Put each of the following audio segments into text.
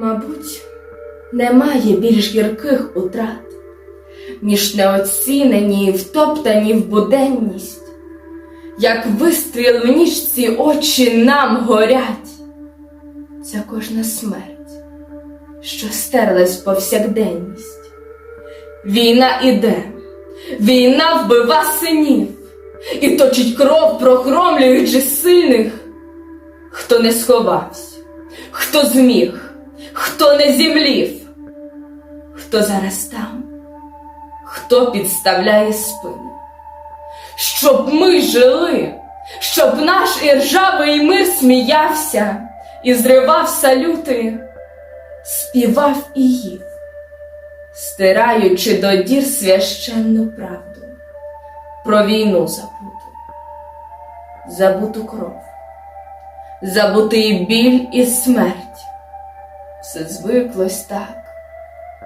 Мабуть, немає більш гірких утрат, ніж неоцінені втоптані в буденність, як вистріл в ніжці очі нам горять. Це кожна смерть, що стерлась повсякденність. Війна іде, війна вбива синів і точить кров, прохромлюючи сильних, хто не сховався, хто зміг, хто не зімлів, хто зараз там, хто підставляє спину, щоб ми жили, щоб наш іржавий мир сміявся і зривав салюти, співав і їв, стираючи до дір священну правду. Про війну забуту, забуту кров, забутий біль і смерть. Все звиклось так,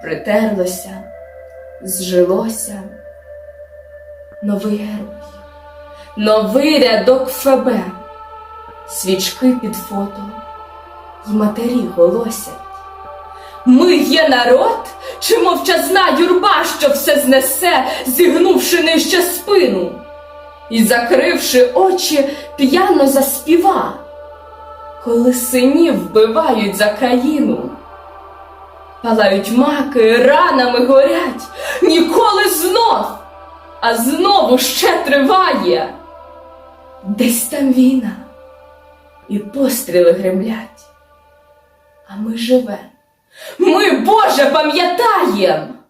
притерлося, зжилося. Новий герой, новий рядок ФБ, свічки під фото й матері голосять. Ми є народ чи мовчазна юрба, що все знесе, зігнувши нижче спину, і, закривши очі, п'яно заспіва, коли синів вбивають за країну. Палають маки, ранами горять, ніколи знов, а знову ще триває. Десь там війна, і постріли гремлять, а ми живемо. Ми, Боже, пам'ятаєм!